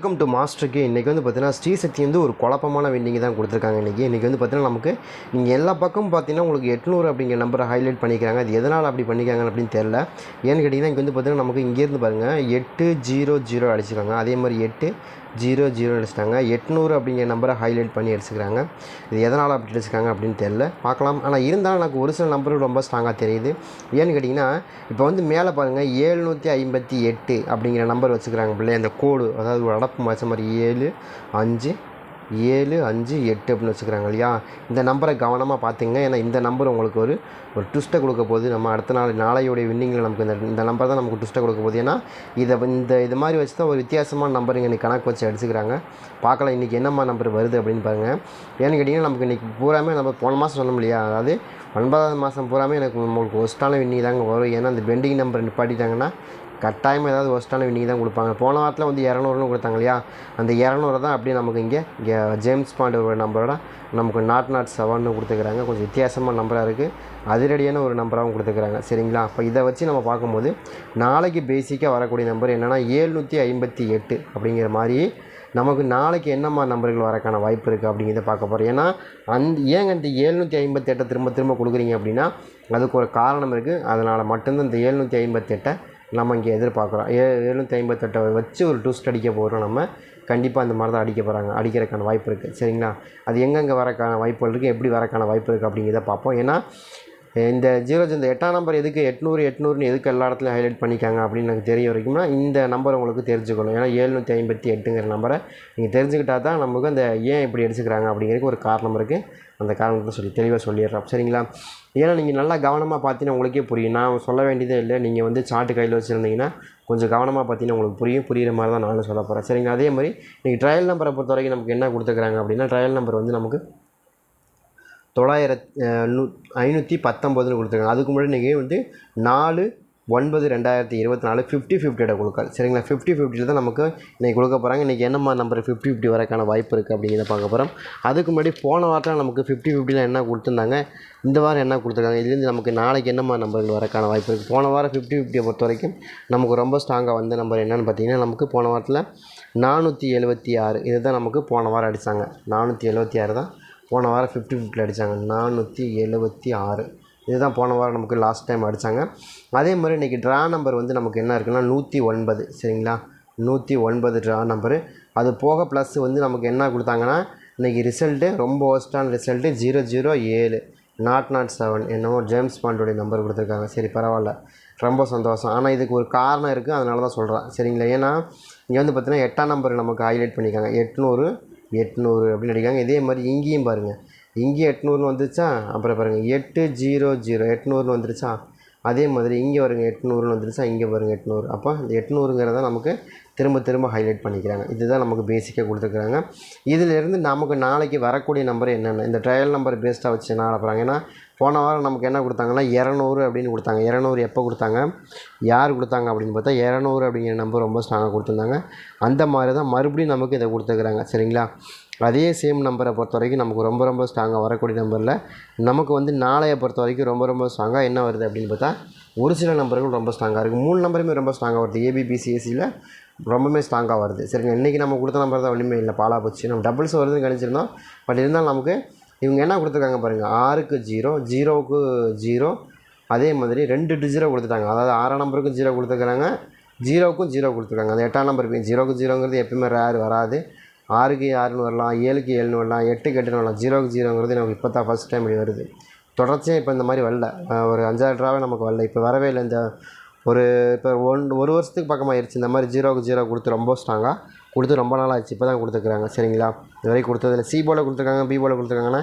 Welcome to மாஸ்டருக்கு இன்றைக்கி வந்து பார்த்தீங்கன்னா ஸ்ரீசக்தி வந்து ஒரு குழப்பமான வெண்டிங் தான் கொடுத்துருக்காங்க இன்றைக்கி இன்றைக்கி வந்து பார்த்தீங்கன்னா நமக்கு நீங்கள் எல்லா பக்கமும் பார்த்தீங்கன்னா உங்களுக்கு எட்நூறு அப்படிங்கிற நம்பரை ஹைலைட் பண்ணிக்கிறாங்க. அது எதனால் அப்படி பண்ணிக்கிறாங்க அப்படின்னு தெரில ஏன்னு கேட்டிங்கன்னா இங்கே வந்து பார்த்தீங்கன்னா நமக்கு இங்கேருந்து பாருங்கள் எட்டு ஜீரோ ஜீரோ அடிச்சிருக்காங்க. அதே மாதிரி எட்டு ஜீரோ ஜீரோ அடிச்சிட்டாங்க எட்நூறு அப்படிங்கிற நம்பரை ஹைலைட் பண்ணி அடிச்சுக்கிறாங்க இது எதனால் அப்படி அடிச்சிருக்காங்க அப்படின்னு தெரில பார்க்கலாம். ஆனால் இருந்தாலும் எனக்கு ஒரு சில நம்பர் ரொம்ப ஸ்ட்ராங்காக தெரியுது. ஏன்னு கேட்டிங்கன்னா இப்போ வந்து மேலே பாருங்கள் ஏழ்நூற்றி ஐம்பத்தி எட்டு அப்படிங்கிற நம்பர் வச்சுக்கிறாங்க பிள்ளை அந்த கோடு அதாவது ஒரு அடப்பு வச்ச மாதிரி ஏழு அஞ்சு ஏழு அஞ்சு எட்டு அப்படின்னு வச்சுக்கிறாங்க இல்லையா? இந்த நம்பரை கவனமாக பார்த்துங்க. ஏன்னா இந்த நம்பர் உங்களுக்கு ஒரு ஒரு ட்விஸ்ட்டை கொடுக்க போகுது. நம்ம அடுத்த நாள் நாளையோடைய வின்னிங்கில் நமக்கு இந்த இந்த நம்பர் தான் நமக்கு ட்விஸ்ட்டை கொடுக்க போகுது. ஏன்னா இதை இந்த இது மாதிரி வச்சு தான் ஒரு வித்தியாசமான நம்பர் இன்றைக்கி கணக்கு வச்சு அடிச்சுக்கிறாங்க. பார்க்கலாம் இன்றைக்கி என்னம்மா நம்பர் வருது அப்படின்னு பாருங்கள் ஏன்னு கேட்டிங்கன்னா நமக்கு இன்றைக்கி பூராமே நம்ம போன மாதம் சொன்னோம் இல்லையா? அதாவது ஒன்பதாவது மாதம் பூராமே எனக்கு உங்களுக்கு ஒஸ்ட்டான வின்னி தாங்க வரும். ஏன்னா அந்த பெண்டிங் நம்பர் நிப்பாட்டிட்டாங்கன்னா கட்டாயமாக ஏதாவது ஒஸ்ட்டான வின்னிங் தான் கொடுப்பாங்க. போன வாரத்தில் வந்து இரநூறுன்னு கொடுத்தாங்க இல்லையா? அந்த இரநூறு தான் அப்படியே நமக்கு இங்கே இங்கே ஜேம்ஸ் பாண்டோட ஒரு நம்பரோட நமக்கு நாட் நாட் செவன்னு கொடுத்துக்கிறாங்க. கொஞ்சம் வித்தியாசமான நம்பராக இருக்குது அதிரடியான ஒரு நம்பராகவும் கொடுத்துக்கிறாங்க. சரிங்களா? அப்போ இதை வச்சு நம்ம பார்க்கும்போது நாளைக்கு பேசிக்காக வரக்கூடிய நம்பர் என்னென்னா ஏழ்நூற்றி ஐம்பத்தி எட்டு அப்படிங்கிற மாதிரி நமக்கு நாளைக்கு என்னம்மா நம்பர்கள் வரக்கான வாய்ப்பு இருக்குது அப்படிங்கிறத பார்க்க போகிறோம் ஏன்னா அந்த ஏங்க இந்த ஏழ்நூற்றி ஐம்பத்தெட்டை திரும்ப திரும்ப கொடுக்குறீங்க அப்படின்னா அதுக்கு ஒரு காரணம் இருக்குது அதனால் மட்டும்தான் இந்த ஏழ்நூற்றி ஐம்பத்தெட்டை நம்ம இங்கே எதிர்பார்க்குறோம். ஏ எழுநூற்றி ஐம்பத்தெட்டை வச்சு ஒரு டூஸ்ட் அடிக்க போகிறோம் நம்ம. கண்டிப்பாக அந்த மாதிரி தான் அடிக்க போகிறாங்க அடிக்கிறதுக்கான வாய்ப்பு இருக்குது சரிங்களா? அது எங்கெங்கே வரக்கான வாய்ப்புகள் இருக்குது எப்படி வரக்கான வாய்ப்பு இருக்குது அப்படிங்கிறத பார்ப்போம். ஏன்னா இந்த ஜீரோ இந்த எட்டாம் நம்பர் எதுக்கு எட்நூறு எட்நூறுன்னு எதுக்கு எல்லா இடத்துலையும் ஹைலைட் பண்ணிக்காங்க அப்படின்னு எனக்கு தெரிய வரைக்கும்னா இந்த நம்பர் உங்களுக்கு தெரிஞ்சுக்கணும். ஏன்னா ஏழ்நூற்றி ஐம்பத்தி எட்டுங்கிற நம்பரை நீங்கள் தெரிஞ்சுக்கிட்டா தான் நமக்கு அந்த ஏன் இப்படி எடுத்துக்கிறாங்க அப்படிங்கிறதுக்கு ஒரு காரணம் இருக்குது அந்த காரணத்தை சொல்லி தெளிவாக சொல்லிடுறோம் சரிங்களா? ஏன்னா நீங்கள் நல்லா கவனமாக பார்த்தீங்கன்னா உங்களுக்கே புரியும். நான் சொல்ல வேண்டியதே இல்லை. நீங்கள் வந்து சார்ட்டு கையில் வச்சுருந்தீங்கன்னா கொஞ்சம் கவனமாக பார்த்தீங்கன்னா உங்களுக்கு புரியும். புரிகிற மாதிரி தான் நானும் சொல்ல போகிறேன் சரிங்களா? அதே மாதிரி நீங்கள் ட்ரையல் நம்பரை பொறுத்த வரைக்கும் நமக்கு என்ன கொடுத்துக்கிறாங்க அப்படின்னா ட்ரையல் நம்பர் வந்து நமக்கு தொள்ளாயிரத் நூ ஐநூற்றி பத்தொம்போதுன்னு கொடுத்துருக்காங்க. அதுக்கு முன்னாடி நீங்கள் வந்து நாலு ஒன்பது ரெண்டாயிரத்தி இருபத்தி நாலு ஃபிஃப்டி ஃபிஃப்டியோட கொடுக்காது சரிங்களா? ஃபிஃப்டி ஃபிஃப்டியில் தான் நமக்கு இன்றைக்கி கொடுக்க போகிறாங்க இன்றைக்கி என்னம்மா நம்பர் ஃபிஃப்டி ஃபிஃப்டி வரக்கான வாய்ப்பு இருக்குது அப்படிங்கிறத பார்க்க போகிறோம் அதுக்கு முன்னாடி போன வாரத்தில் நமக்கு ஃபிஃப்டி ஃபிஃப்டியில் என்ன கொடுத்துருந்தாங்க? இந்த வாரம் என்ன கொடுத்துருக்காங்க? இதுலேருந்து நமக்கு நாளைக்கு என்னம்மா நம்பர்கள் வரக்கான வாய்ப்பு இருக்குது போன வாரம் ஃபிஃப்டி ஃபிஃப்டியை பொறுத்த வரைக்கும் நமக்கு ரொம்ப ஸ்ட்ராங்காக வந்த நம்பர் என்னென்னு பார்த்தீங்கன்னா நமக்கு போன வாரத்தில் நானூற்றி எழுபத்தி ஆறு. இதுதான் நமக்கு போன வாரம் அடித்தாங்க நானூற்றி எழுபத்தி ஆறு தான் போன வாரம் ஃபிஃப்டி ஃபிஃப்டியில் அடித்தாங்க நானூற்றி எழுபத்தி ஆறு. இதுதான் போன வாரம் நமக்கு லாஸ்ட் டைம் அடித்தாங்க அதே மாதிரி இன்றைக்கி ட்ரா நம்பர் வந்து நமக்கு என்ன இருக்குன்னா நூற்றி ஒன்பது. சரிங்களா? நூற்றி ஒன்பது ட்ரா நம்பரு அது போக ப்ளஸ் வந்து நமக்கு என்ன கொடுத்தாங்கன்னா இன்றைக்கி ரிசல்ட்டு ரொம்ப ஒஸ்ட்டான ரிசல்ட்டு ஜீரோ ஜீரோ ஏழு. நாட் நாட் செவன் என்னவோ ஜேம்ஸ் பாண்டோடைய நம்பர் கொடுத்துருக்காங்க. சரி பரவாயில்ல. ரொம்ப சந்தோஷம். ஆனால் இதுக்கு ஒரு காரணம் இருக்குது அதனால தான் சொல்கிறேன் சரிங்களா? ஏன்னா இங்கே வந்து பார்த்திங்கன்னா எட்டாம் நம்பர் நமக்கு ஹைலைட் பண்ணியிருக்காங்க. எட்நூறு எட்நூறு அப்படின்னு அடிக்காங்க இதே மாதிரி இங்கேயும் பாருங்கள் இங்கேயும் எட்நூறுன்னு வந்துருச்சா? அப்புறம் பாருங்கள் எட்டு ஜீரோ ஜீரோ. எட்நூறுன்னு வந்துருச்சா? அதே மாதிரி இங்கே வருங்க எட்நூறுன்னு வந்துருச்சா இங்கே வருங்க எட்நூறு. அப்போ இந்த எட்நூறுங்கிறத நமக்கு திரும்ப திரும்ப ஹைலைட் பண்ணிக்கிறாங்க. இதுதான் நமக்கு பேசிக்காக கொடுத்துருக்குறாங்க. இதிலேருந்து நமக்கு நாளைக்கு வரக்கூடிய நம்பர் என்னென்ன? இந்த ட்ரையல் நம்பர் பேஸ்டாக வச்சு என்ன போகிறாங்க ஏன்னா போன வாரம் நமக்கு என்ன கொடுத்தாங்கன்னா இரநூறு அப்படின்னு கொடுத்தாங்க. இரநூறு எப்போ கொடுத்தாங்க? யார் கொடுத்தாங்க அப்படின்னு பார்த்தா இரநூறு அப்படிங்கிற நம்பர் ரொம்ப ஸ்ட்ராங்காக கொடுத்துருந்தாங்க. அந்த மாதிரி தான் மறுபடியும் நமக்கு இதை கொடுத்துருக்குறாங்க. சரிங்களா? அதே சேம் நம்பரை பொறுத்த வரைக்கும் நமக்கு ரொம்ப ரொம்ப ஸ்ட்ராங்காக வரக்கூடிய நம்பரில் நமக்கு வந்து நாளையை பொறுத்த வரைக்கும் ரொம்ப ரொம்ப ஸ்ட்ராங்காக என்ன வருது அப்படின்னு பார்த்தா ஒரு சில நம்பர்கள் ரொம்ப ஸ்ட்ராங்காக இருக்குது மூணு நம்பருமே ரொம்ப ஸ்ட்ராங்காக வருது. ஏபிபிசிஎஸ்சியில் ரொம்பவே ஸ்ட்ராங்காக வருது. சரிங்க இன்றைக்கி நம்ம கொடுத்த நம்பர் தான் ஒன்றுமே இல்லை. பாலா போச்சு. நம்ம டபுள்ஸ் வருதுன்னு கணிச்சிருந்தோம். பட் இருந்தாலும் நமக்கு இவங்க என்ன கொடுத்துருக்காங்க பாருங்கள் ஆறுக்கு ஜீரோ ஜீரோவுக்கு ஜீரோ அதே மாதிரி ரெண்டு ஜீரோ கொடுத்துட்டாங்க. அதாவது ஆறாம் நம்பருக்கும் ஜீரோ கொடுத்துருக்குறாங்க. ஜீரோவுக்கும் ஜீரோ கொடுத்துருக்காங்க. அந்த எட்டாம் நம்பருக்கு ஜீரோக்கு ஜீரோங்கிறது எப்பயுமே ரேர் வராது. ஆறுக்கு ஆறுன்னு வரலாம் ஏழுக்கு ஏழுன்னு வரலாம் எட்டுக்கு எட்டுன்னு வரலாம் ஜீரோக்கு ஜீரோங்கிறது நமக்கு இப்போ தான் ஃபஸ்ட் டைம் இப்படி வருது. தொடர்ச்சியாக இப்போ இந்த மாதிரி வரல. ஒரு அஞ்சாறு ட்ராவே நமக்கு வரல. இப்போ வரவே இல்லை. இந்த ஒரு இப்போ ஒன் ஒரு வருஷத்துக்கு பக்கமாக ஆயிடுச்சு இந்த மாதிரி ஜீரோக்கு ஜீரோ கொடுத்து ரொம்ப ஸ்ட்ராங்காக கொடுத்து ரொம்ப நாள் ஆச்சு இப்போ தான் கொடுத்துருக்குறாங்க. சரிங்களா? இது வரைக்கும் கொடுத்ததில்ல சி போர்டில் கொடுத்துருக்காங்க பி போர்டில் கொடுத்துருக்காங்கன்னா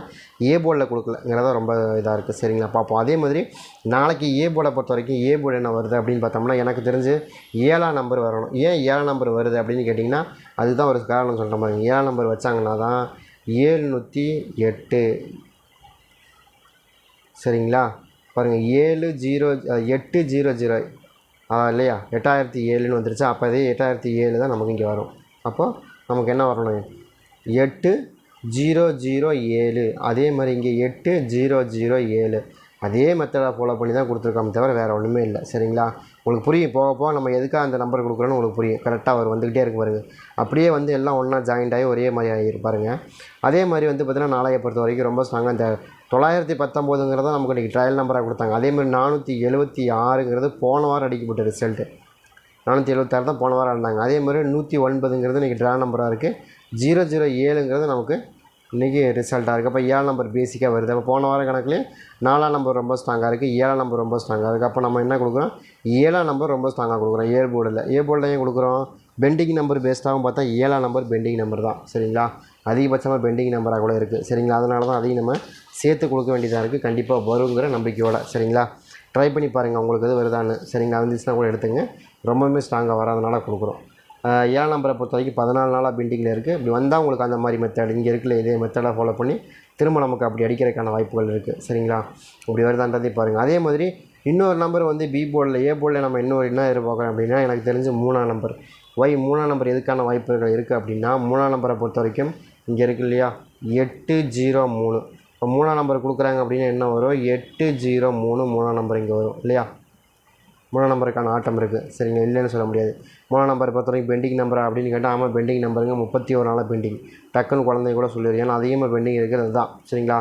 ஏ போலில் கொடுக்கலங்கிறத ரொம்ப இதாக இருக்குது சரிங்களா? பார்ப்போம். அதே மாதிரி நாளைக்கு ஏ போலை பொறுத்த வரைக்கும் ஏ போல் என்ன வருது அப்படின்னு பார்த்தோம்னா எனக்கு தெரிஞ்சு ஏழாம் நம்பர் வரணும். ஏன் ஏழாம் நம்பர் வருது அப்படின்னு கேட்டிங்கன்னா அதுதான் ஒரு காரணம் சொல்கிற மாதிரி. ஏழாம் நம்பர் வச்சாங்கன்னா தான் ஏழ்நூற்றி எட்டு. சரிங்களா? பாருங்கள் ஏழு ஜீரோ எட்டு ஜீரோ ஜீரோ இல்லையா? எட்டாயிரத்தி ஏழுன்னு வந்துருச்சு. அப்போ அதே எட்டாயிரத்தி ஏழு தான் நமக்கு இங்கே வரும். அப்போது நமக்கு என்ன வரணும்? எட்டு ஜீரோ ஜீரோ ஏழு. அதே மாதிரி இங்கே எட்டு ஜீரோ ஜீரோ ஏழு. அதே மெத்தடை ஃபாலோ பண்ணி தான் கொடுத்துருக்காம தவிர வேறு ஒன்றுமே இல்லை. சரிங்களா? உங்களுக்கு புரியும். போக போக நம்ம எதுக்காக அந்த நம்பர் கொடுக்குறோன்னு உங்களுக்கு புரியும். கரெக்டாக அவர் வந்துக்கிட்டே இருக்கு பாருங்க. அப்படியே வந்து எல்லாம் ஒன்றா ஜாயிண்ட் ஆகி ஒரே மாதிரி ஆகியிருப்பாருங்க அதே மாதிரி வந்து பார்த்திங்கன்னா நாளைய பொறுத்த வரைக்கும் ரொம்ப ஸ்ட்ராங்காக இந்த தொள்ளாயிரத்தி பத்தொம்போதுங்கிறத நமக்கு இன்றைக்கி ட்ரையல் நம்பராக கொடுத்தாங்க. அதே மாதிரி நானூற்றி எழுபத்தி ஆறுங்கிறது போன வாரம் அடிக்கப்பட்ட ரிசல்ட்டு நானூற்றி எழுபத்தாறு தான் போன வாரம் இருந்தாங்க. அதே மாதிரி நூற்றி ஒன்பதுங்கிறது இன்றைக்கி ட்ரா நம்பராக இருக்குது ஜீரோ ஜீரோ ஏழுங்கிறது நமக்கு இன்றைக்கி ரிசல்ட்டாக இருக்குது அப்போ ஏழு நம்பர் பேசிக்காக வருது. அப்போ போன வார கணக்குலேயே நாலாம் நம்பர் ரொம்ப ஸ்ட்ராங்காக இருக்குது ஏழாம் நம்பர் ரொம்ப ஸ்ட்ராங்காக இருக்குது அப்போ நம்ம என்ன கொடுக்குறோம்? ஏழாம் நம்பர் ரொம்ப ஸ்ட்ராங்காக கொடுக்குறோம். ஏழு போர்டில் ஏ போர்டில் ஏன் கொடுக்குறோம்? பெண்டிங் நம்பர் பேஸ்டாகவும் பார்த்தா ஏழாம் நம்பர் பெண்டிங் நம்பர் தான். சரிங்களா? அதிகபட்சமாக பெண்டிங் நம்பராக கூட இருக்குது சரிங்களா? அதனால தான் அதையும் நம்ம சேர்த்து கொடுக்க வேண்டியதாக இருக்குது கண்டிப்பாக வருங்கிற நம்பிக்கையோட. சரிங்களா? ட்ரை பண்ணி பாருங்கள் உங்களுக்கு எது வருதான்னு. சரிங்களா வந்துச்சுன்னா கூட எடுத்துங்க. ரொம்பவுமே ஸ்ட்ராங்காக வராதனால கொடுக்குறோம். ஏழாம் நம்பரை பொறுத்த வரைக்கும் பதினாலு நாளாக பெண்டிங்கில் இருக்குது இப்படி வந்தால் உங்களுக்கு அந்த மாதிரி மெத்தட் இங்கே இருக்குல்ல இதே மெத்தடாக ஃபாலோ பண்ணி திரும்ப நமக்கு அப்படி அடிக்கிறதுக்கான வாய்ப்புகள் இருக்குது சரிங்களா? இப்படி வருதான்றதே பாருங்கள் அதே மாதிரி இன்னொரு நம்பர் வந்து பி போர்டில் ஏ போர்டில் நம்ம இன்னொரு என்ன எதிர்பார்க்குறோம் அப்படின்னா எனக்கு தெரிஞ்சு மூணாம் நம்பர் ஒய் மூணாம் நம்பர் எதுக்கான வாய்ப்புகள் இருக்குது அப்படின்னா மூணாம் நம்பரை பொறுத்த வரைக்கும் இங்கே இருக்கு இல்லையா? எட்டு ஜீரோ மூணு. இப்போ மூணாம் நம்பர் கொடுக்குறாங்க அப்படின்னா என்ன வரும்? எட்டு ஜீரோ மூணு மூணாம் நம்பர் இங்கே வரும் இல்லையா? மூணாம் நம்பருக்கான ஆட்டம் இருக்குது சரிங்க இல்லைன்னு சொல்ல முடியாது. மூணாம் நம்பர் பொறுத்த வரைக்கும் பெண்டிங் நம்பரா அப்படின்னு கேட்டால் ஆமாம் பெண்டிங் நம்பருங்க முப்பத்தி ஒரு நாளாக பெண்டிங் டக்குன்னு குழந்தைய கூட சொல்லிடுது ஏன்னா அதிகமாக பெண்டிங் இருக்கிறது தான். சரிங்களா?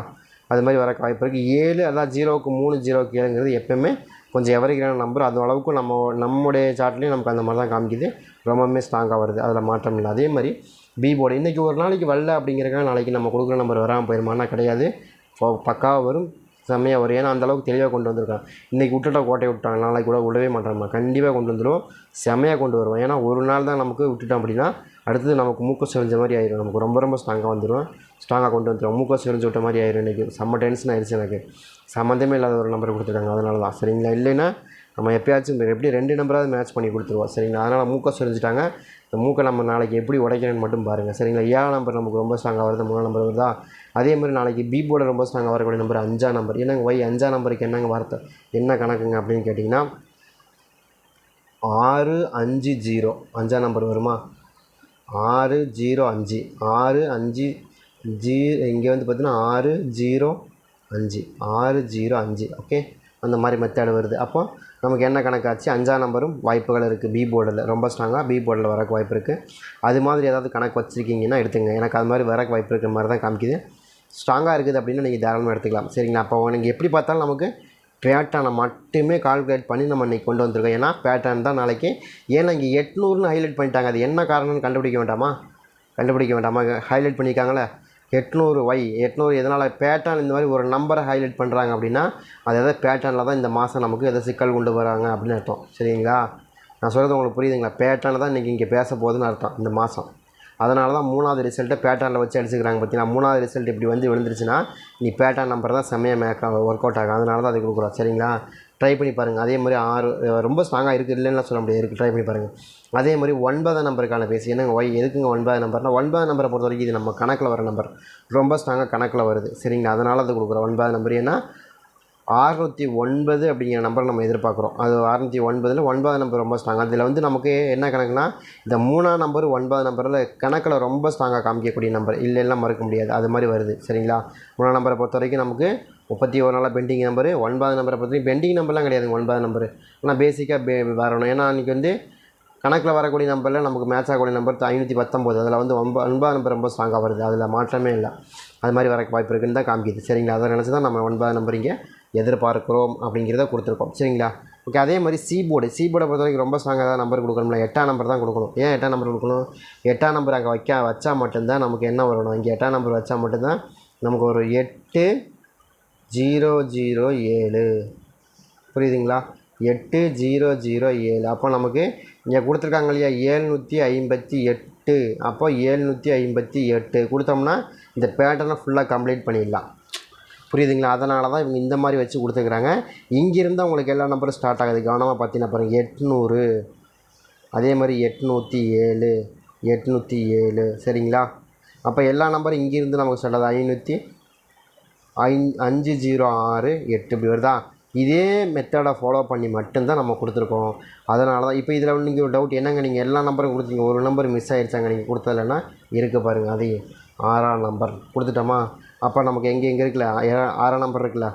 அது மாதிரி வர வாய்ப்பு இருக்குது ஏழு அதான் ஜீரோவுக்கு மூணு ஜீரோவுக்கு ஏழுங்கிறது எப்போவுமே கொஞ்சம் எவரிக்கிறான நம்பர் அந்த அளவுக்கு நம்ம நம்முடைய சார்ட்லேயும் நமக்கு அந்த மாதிரி தான் காமிக்குது. ரொம்பவுமே ஸ்ட்ராங்காக வருது. அதில் மாற்றம் இல்லை. அதே மாதிரி பி போர்டு இன்றைக்கி ஒரு நாளைக்கு வரல அப்படிங்கிறக்காக நாளைக்கு நம்ம கொடுக்குற நம்பர் வராமல் போயிருமானா கிடையாது. பக்காவாக வரும். செம்மையாக வரும். ஏன்னா அந்தளவுக்கு தெளிவாக கொண்டு வந்திருக்கான் இன்றைக்கி விட்டுட்டா கோட்டையை விட்டாங்க நாளைக்கு கூட விடவே மாட்டோம்மா கண்டிப்பாக கொண்டு வந்துடும் செம்மையாக கொண்டு வருவோம். ஏன்னா ஒரு நாள் தான் நமக்கு விட்டுட்டோம் அப்படின்னா அடுத்தது நமக்கு மூக்க செறிஞ்ச மாதிரி ஆயிடும் நமக்கு ரொம்ப ரொம்ப ஸ்ட்ராங்காக வந்துடும் ஸ்ட்ராங்காக கொண்டு வந்துடும் மூக்க செறிஞ்சு விட்ட மாதிரி ஆயிடும் இன்றைக்கி செம்ம டென்ஷன் ஆயிடுச்சு எனக்கு. சம்மந்தமே இல்லாத ஒரு நம்பர் கொடுத்துருக்காங்க. அதனால தான் சரிங்களா? இல்லைன்னா நம்ம எப்பயாச்சும் எப்படி ரெண்டு நம்பராவது மேட்ச் பண்ணி கொடுத்துருவோம். சரிங்களா? அதனால் மூக்க சொல்லிச்சிட்டாங்க இந்த மூக்கை நம்ம நாளைக்கு எப்படி உடைக்கிறேன்னு மட்டும் பாருங்கள் சரிங்களா? ஏழாம் நம்பர் நமக்கு ரொம்ப ஸ்ட்ராங்காக வருது. மூணாம் நம்பர் வருதா? அதே மாதிரி நாளைக்கு பி போர்டு ரொம்ப ஸ்ட்ராங்காக வரக்கூடிய நம்பர் அஞ்சாம் நம்பர் என்னங்க ஒய் அஞ்சாம் நம்பருக்கு என்னங்க வார்த்தை? என்ன கணக்குங்க அப்படின்னு கேட்டிங்கன்னா ஆறு அஞ்சு ஜீரோ அஞ்சாம் நம்பர் வருமா? ஆறு ஜீரோ அஞ்சு. ஆறு அஞ்சு ஜீ இங்கே வந்து பார்த்தீங்கன்னா ஆறு ஜீரோ அஞ்சு. ஆறு ஜீரோ அஞ்சு. ஓகே அந்த மாதிரி மெத்தேடு வருது. அப்போ நமக்கு என்ன கணக்காச்சு? அஞ்சாம் நம்பரும் வாய்ப்புகள் இருக்குது பி போர்டில் ரொம்ப ஸ்ட்ராங்காக பி போர்டில் வரக்கு வாய்ப்பு இருக்குது அது மாதிரி ஏதாவது கணக்கு வச்சுருக்கீங்கன்னா எடுத்துங்க. எனக்கு அது மாதிரி வரக்கு வாய்ப்பு இருக்கிற மாதிரி தான் காமிக்குது. ஸ்ட்ராங்காக இருக்குது அப்படின்னா நீங்கள் தாராளமாக எடுத்துக்கலாம். சரிங்களா? அப்போ நீங்கள் எப்படி பார்த்தாலும் நமக்கு பேட்டர்னை மட்டுமே கால்குலேட் பண்ணி நம்ம இன்றைக்கி கொண்டு வந்திருக்கோம். ஏன்னா பேட்டர்ன் தான் நாளைக்கு. ஏன்னா இங்கே எட்நூறுன்னு ஹைலைட் பண்ணிட்டாங்க. அது என்ன காரணம்னு கண்டுபிடிக்க வேண்டாமா? கண்டுபிடிக்க வேண்டாமா? ஹைலைட் பண்ணியிருக்காங்களே எட்நூறு ஒய் எட்நூறு எதனால் பேட்டர்ன் இந்த மாதிரி ஒரு நம்பரை ஹைலைட் பண்ணுறாங்க அப்படின்னா அது எதாவது பேட்டர்னில் தான் இந்த மாதம் நமக்கு எதாவது சிக்கல் கொண்டு வராங்க அப்படின்னு அர்த்தம். சரிங்களா? நான் சொல்கிறது உங்களுக்கு புரியுதுங்களா? பேட்டர்னில் தான் இன்றைக்கி இங்கே பேச போகுதுன்னு அர்த்தம் இந்த மாதம் அதனால தான் மூணாவது ரிசல்ட்டை பேட்டர்னில் வச்சு அடிச்சுக்கிறாங்க பார்த்தீங்கன்னா மூணாவது ரிசல்ட் இப்படி வந்து விழுந்துருச்சுன்னா நீ பேட்டர்ன் நம்பர் தான் செம்மையாக மேக் ஒர்க் அவுட் ஆகும். அதனால தான் அது கொடுக்குறோம். சரிங்களா? ட்ரை பண்ணி பாருங்கள் அதே மாதிரி ஆறு ரொம்ப ஸ்ட்ராங்காக இருக்குது இல்லைன்னா சொல்ல முடியாது. இருக்குது ட்ரை பண்ணி பாருங்கள் அதே மாதிரி ஒன்பதாம் நம்பருக்கான பேசி என்னங்க ஒய் எதுக்குங்க ஒன்பதாம் நம்பர்னா ஒன்பதாம் நம்பரை பொறுத்த வரைக்கும் இது நம்ம கணக்கில் வர நம்பர். ரொம்ப ஸ்ட்ராங்காக கணக்கில் வருது. சரிங்களா? அதனால் அது கொடுக்குறோம். ஒன்பதாம் நம்பர் ஏன்னா அறுநூற்றி ஒன்பது அப்படிங்கிற நம்பர் நம்ம எதிர்பார்க்குறோம். அது அறநூற்றி ஒன்பதில் ஒன்பதாம் நம்பர் ரொம்ப ஸ்ட்ராங் அதில் வந்து நமக்கு என்ன கணக்குனா இந்த மூணாம் நம்பர் ஒன்பதாம் நம்பரில் கணக்கில் ரொம்ப ஸ்ட்ராங்காக காமிக்கக்கூடிய நம்பர். இல்லைன்னா மறுக்க முடியாது. அது மாதிரி வருது. சரிங்களா? மூணாம் நம்பரை பொறுத்த வரைக்கும் நமக்கு முப்பத்தி ஒரு நாளாக பெண்டிங் நம்பரு ஒன்பதாம் நம்பரை பொறுத்த வரைக்கும் பெண்டிங் நம்பர்லாம் கிடையாது ஒன்பதாம் நம்பர் ஆனால் பேசிக்காக பே வரணும். ஏன்னா அன்றைக்கி வந்து கணக்கில் வரக்கூடிய நம்பரில் நமக்கு மேட்ச் ஆகக்கூடிய நம்பர் ஐநூற்றி பத்தொம்போது அதில் வந்து ஒன்பது ஒன்பதாம் நம்பர் ரொம்ப ஸ்ட்ராங்காக வருது. அதில் மாற்றமே இல்லை. அது மாதிரி வரக்கு வாய்ப்பு இருக்குன்னு தான் காமிக்குது. சரிங்களா? அதை நினச்சி தான் நம்ம ஒன்பதாம் நம்பர் இங்கே எதிர்பார்க்குறோம் அப்படிங்கிறத கொடுத்துருக்கோம். சரிங்களா? ஓகே அதே மாதிரி சி போர்டு சி போர்டை பொறுத்த வரைக்கும் ரொம்ப ஸ்ட்ராங்காக தான் நம்பர் கொடுக்கணும்ல. எட்டாம் நம்பர் தான் கொடுக்கணும். ஏன் எட்டாம் நம்பர் கொடுக்கணும்? எட்டாம் நம்பர் அங்கே வைக்க வச்சா மட்டும்தான் நமக்கு என்ன வரணும்? இங்கே எட்டாம் நம்பர் வச்சா மட்டும்தான் நமக்கு ஒரு எட்டு ஜீரோ ஜீரோ ஏழு. புரியுதுங்களா? எட்டு ஜீரோ ஜீரோ ஏழு. அப்போ நமக்கு இங்கே கொடுத்துருக்காங்க இல்லையா? ஏழ்நூற்றி ஐம்பத்தி எட்டு. அப்போ ஏழ்நூற்றி ஐம்பத்தி எட்டு கொடுத்தோம்னா இந்த பேட்டர்னை ஃபுல்லாக கம்ப்ளீட் பண்ணிடலாம். புரியுதுங்களா? அதனால தான் இவங்க இந்த மாதிரி வச்சு கொடுத்துருக்குறாங்க இங்கேருந்து அவங்களுக்கு எல்லா நம்பரும் ஸ்டார்ட் ஆகுது. கவனமாக பார்த்தீங்கன்னா பாருங்கள் எட்நூறு. அதே மாதிரி எட்நூற்றி ஏழு. எட்நூற்றி ஏழு. சரிங்களா? அப்போ எல்லா நம்பரும் இங்கேருந்து நமக்கு ஸ்டார்ட் ஐநூற்றி ஐந் அஞ்சு ஜீரோ ஆறு எட்டு இப்படி வருதா? இதே மெத்தடை ஃபாலோ பண்ணி மட்டும்தான் நம்ம கொடுத்துருக்கோம். அதனால தான் இப்போ இதில் நீங்கள் ஒரு டவுட் என்னங்க நீங்கள் எல்லா நம்பரும் கொடுத்தீங்க ஒரு நம்பர் மிஸ் ஆகிடுச்சாங்க நீங்கள் கொடுத்ததில்லன்னா இருக்குது பாருங்கள் அதையும் ஆறாம் நம்பர் கொடுத்துட்டோமா? அப்போ நமக்கு எங்கே எங்கே இருக்குல்ல? ஆறாம் நம்பர் இருக்குல்ல?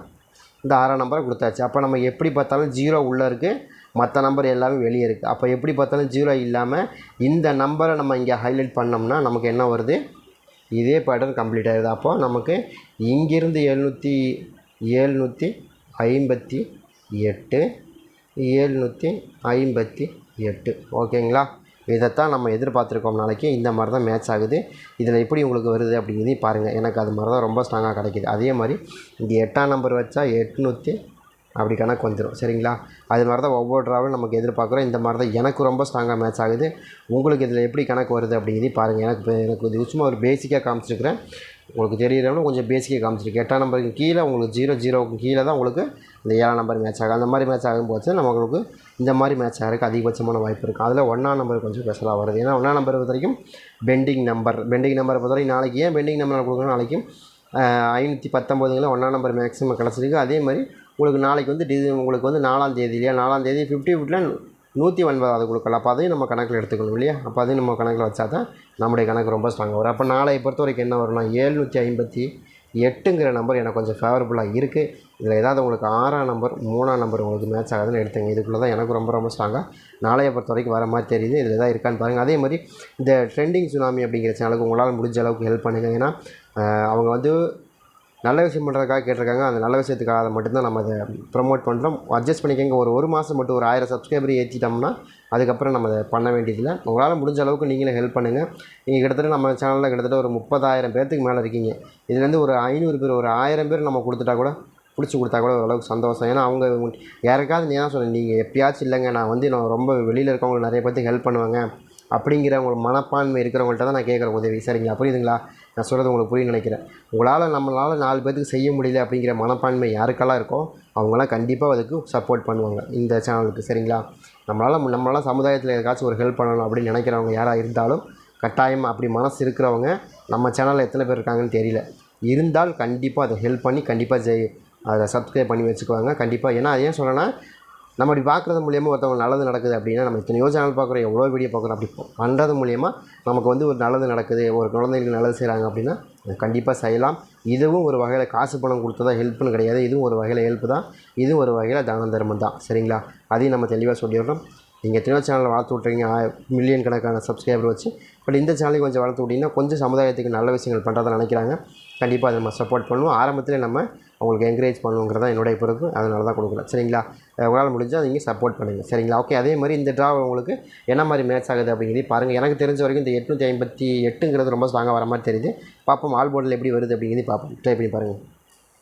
இந்த ஆறாம் நம்பரை கொடுத்தாச்சு. அப்போ நம்ம எப்படி பார்த்தாலும் ஜீரோ உள்ளே இருக்குது மற்ற நம்பர் எல்லாமே வெளியே இருக்குது அப்போ எப்படி பார்த்தாலும் ஜீரோ இல்லாமல் இந்த நம்பரை நம்ம இங்கே ஹைலைட் பண்ணோம்னா நமக்கு என்ன வருது? இதே பேட்டர்ன் கம்ப்ளீட் ஆகிடுது அப்போ நமக்கு இங்கிருந்து எழுநூற்றி ஏழ்நூற்றி ஐம்பத்தி எட்டு ஏழ்நூற்றி ஐம்பத்தி எட்டு. ஓகேங்களா இதைத்தான் நம்ம எதிர்பார்த்துருக்கோம் நாளைக்கு. இந்த மாதிரி தான் மேட்ச் ஆகுது. இதில் எப்படி உங்களுக்கு வருது அப்படிங்கிறதையும் பாருங்கள் எனக்கு அது மாதிரி தான் ரொம்ப ஸ்ட்ராங்காக கிடைக்கிது. அதே மாதிரி இங்கே எட்டாம் நம்பர் வச்சா எட்நூற்றி அப்படி கணக்கு வந்துடும் சரிங்களா? அது மாதிரி தான் ஒவ்வொரு ட்ராவலும் நமக்கு எதிர்பார்க்குறோம். இந்த மாதிரி தான் எனக்கு ரொம்ப ஸ்ட்ராங்காக மேட்ச் ஆகுது. உங்களுக்கு இதில் எப்படி கணக்கு வருது அப்படிங்கிறதையும் பாருங்கள் எனக்கு இப்போ எனக்கு இது சும்மா ஒரு பேசிக்காக காமிச்சிருக்கிறேன். உங்களுக்கு தெரியிறவங்க கொஞ்சம் பேசிக்காக காமிச்சிருக்கு எட்டாம் நம்பருக்கு கீழே உங்களுக்கு ஜீரோ ஜீரோவுக்கு கீழே தான் உங்களுக்கு இந்த ஏழாம் நம்பர் மேட்ச் ஆகும். அந்த மாதிரி மேட்ச் ஆகும்போது நம்மளுக்கு இந்த மாதிரி மேட்ச் ஆகிறதுக்கு அதிகபட்சமான வாய்ப்பு இருக்குது அதில் ஒன்றாம் நம்பர் கொஞ்சம் ஸ்பெஷலாக வருது. ஏன்னா ஒன்றாம் நம்பர் பொறுத்த வரைக்கும் பெண்டிங் நம்பர் பெண்டிங் நம்பரை பொறுத்த வரைக்கும் நாளைக்கு ஏன் பெண்டிங் நம்பர் கொடுக்குறோம் நாளைக்கு ஐநூற்றி பத்தொம்போதுங்களா ஒன்றாம் நம்பர் மேக்ஸிமம் கிடச்சிருக்கு. அதே மாதிரி உங்களுக்கு நாளைக்கு வந்து டி உங்களுக்கு வந்து நாலாம் தேதி இல்லையா? நாலாம் தேதி ஃபிஃப்டி ஃபிஃப்டில் நூற்றி ஒன்பதாவது கொடுக்கலாம் அப்போ அதையும் நம்ம கணக்கில் எடுத்துக்கணும் இல்லையா? அப்போ அதையும் நம்ம கணக்கில் வச்சா தான் நம்முடைய கணக்கு ரொம்ப ஸ்ட்ராங்காக வரும். அப்போ நாளையை பொறுத்த வரைக்கும் என்ன வரும்னா ஏழ்நூற்றி ஐம்பத்தி எட்டுங்கிற நம்பர் எனக்கு கொஞ்சம் ஃபேவரபுளாக இருக்குது இதில் ஏதாவது உங்களுக்கு ஆறாம் நம்பர் மூணாம் நம்பர் உங்களுக்கு மேட்ச் ஆகுதுன்னு எடுத்துங்க இதுக்குள்ளே தான் எனக்கு ரொம்ப ரொம்ப ஸ்ட்ராங்காக நாளையை பொறுத்த வரைக்கும் வர மாதிரி தெரியுது. இதில் எதாவது இருக்கான்னு பாருங்கள் அதே மாதிரி இந்த ட்ரெண்டிங் சுனாமி அப்படிங்கிற சேனலுக்கு உங்களால் முடிஞ்ச அளவுக்கு ஹெல்ப் பண்ணுங்கள் ஏன்னா அவங்க வந்து நல்ல விஷயம் பண்ணுறதுக்காக கேட்டிருக்காங்க. அந்த நல்ல விஷயத்துக்காக அதை மட்டும்தான் நம்ம அதை ப்ரொமோட் பண்ணுறோம் அட்ஜஸ்ட் பண்ணிக்கங்க. ஒரு ஒரு மாதம் மட்டும் ஒரு ஆயிரம் சப்ஸ்கிரைபர் ஏற்றிட்டோம்னா அதுக்கப்புறம் நம்ம அதை பண்ண வேண்டியதில்லை. உங்களால் முடிஞ்ச அளவுக்கு நீங்களே ஹெல்ப் பண்ணுங்கள் நீங்கள் கிட்டத்தட்ட நம்ம சேனலில் கிட்டத்தட்ட ஒரு முப்பதாயிரம் பேர்த்துக்கு மேலே இருக்கீங்க. இதுலேருந்து ஒரு ஐநூறு பேர் ஒரு ஆயிரம் பேர் நம்ம கொடுத்துட்டா கூட பிடிச்சி கொடுத்தா கூட ஓரளவுக்கு சந்தோஷம். ஏன்னா அவங்க யாருக்காவது நீ தான் சொன்னேன் நீங்கள் எப்பயாச்சும் இல்லைங்க. நான் வந்து நான் ரொம்ப வெளியில் இருக்கவங்களுக்கு நிறைய பேர்த்துக்கு ஹெல்ப் பண்ணுவாங்க. அப்படிங்கிற உங்களுக்கு மனப்பான்மை இருக்கிறவங்கள்ட்ட தான் நான் கேட்குற உதவி. சரிங்களா? புரியுதுங்களா? நான் சொல்கிறது உங்களுக்கு புரிய நினைக்கிறேன். உங்களால் நம்மளால் நாலு பேர்த்துக்கு செய்ய முடியல அப்படிங்கிற மனப்பான்மை யாருக்கெல்லாம் இருக்கோ அவங்களாம் கண்டிப்பாக அதுக்கு சப்போர்ட் பண்ணுவாங்க இந்த சேனலுக்கு சரிங்களா? நம்மளால் நம்மளால் சமுதாயத்தில் ஏதாச்சும் ஒரு ஹெல்ப் பண்ணணும் அப்படின்னு நினைக்கிறவங்க யாராக இருந்தாலும் கட்டாயம் அப்படி மனசு இருக்கிறவங்க நம்ம சேனலில் எத்தனை பேர் இருக்காங்கன்னு தெரியல. இருந்தால் கண்டிப்பாக அதை ஹெல்ப் பண்ணி கண்டிப்பாக ஜெய் அதை சப்ஸ்கிரைப் பண்ணி வச்சுக்குவாங்க. கண்டிப்பாக ஏன்னா அது ஏன் சொல்கிறேன்னா நம்ம அப்படி பார்க்குறது மூலியமாக ஒருத்தவங்க நல்லது நடக்குது அப்படின்னா நம்ம இத்தனையோ சேனல் பார்க்குறோம் எவ்வளோ வீடியோ பார்க்குறோம் அப்படி பண்ணுறது மூலியமா நமக்கு வந்து ஒரு நல்லது நடக்குது ஒரு குழந்தைங்களுக்கு நல்லது செய்கிறாங்க அப்படின்னா கண்டிப்பாக செய்யலாம். இதுவும் ஒரு வகையில் காசு பணம் கொடுத்ததா ஹெல்ப்னு கிடையாது. இதுவும் ஒரு வகையில் ஹெல்ப் தான். இதுவும் ஒரு வகையில் தான தர்மம் தான். சரிங்களா? அதையும் நம்ம தெளிவாக சொல்லிடுறோம் நீங்கள் எத்தனையோ சேனலில் வளர்த்து விட்றீங்க மில்லியன் கணக்கான சப்ஸ்கிரைபர் வச்சு. பட் இந்த சேனலையும் கொஞ்சம் வளர்த்து விட்டிங்கன்னா கொஞ்சம் சமுதாயத்துக்கு நல்ல விஷயங்கள் பண்ணுறதா நினைக்கிறாங்க. கண்டிப்பாக அதை நம்ம சப்போர்ட் பண்ணுவோம். ஆரம்பத்தில் நம்ம அவங்களுக்கு என்கரேஜ் பண்ணுவோங்கிறதான் தான் என்னுடைய பொறுப்பு. அதனால தான் கொடுக்குறேன் சரிங்களா? உங்களால் முடிஞ்சால் நீங்கள் சப்போர்ட் பண்ணுங்கள் சரிங்களா? ஓகே அதே மாதிரி இந்த ட்ரா உங்களுக்கு என்ன மாதிரி மேட்ச் ஆகுது அப்படிங்கிறதையும் பாருங்கள் எனக்கு தெரிஞ்ச வரைக்கும் இந்த எட்நூற்றி ஐம்பத்தி எட்டுங்கிறது ரொம்ப ஸ்ட்ராங்காக வர மாதிரி தெரியுது. பார்ப்போம் ஆல் போர்டில் எப்படி வருது அப்படிங்கிறதையும் பார்ப்போம் ட்ரை பண்ணி பாருங்கள்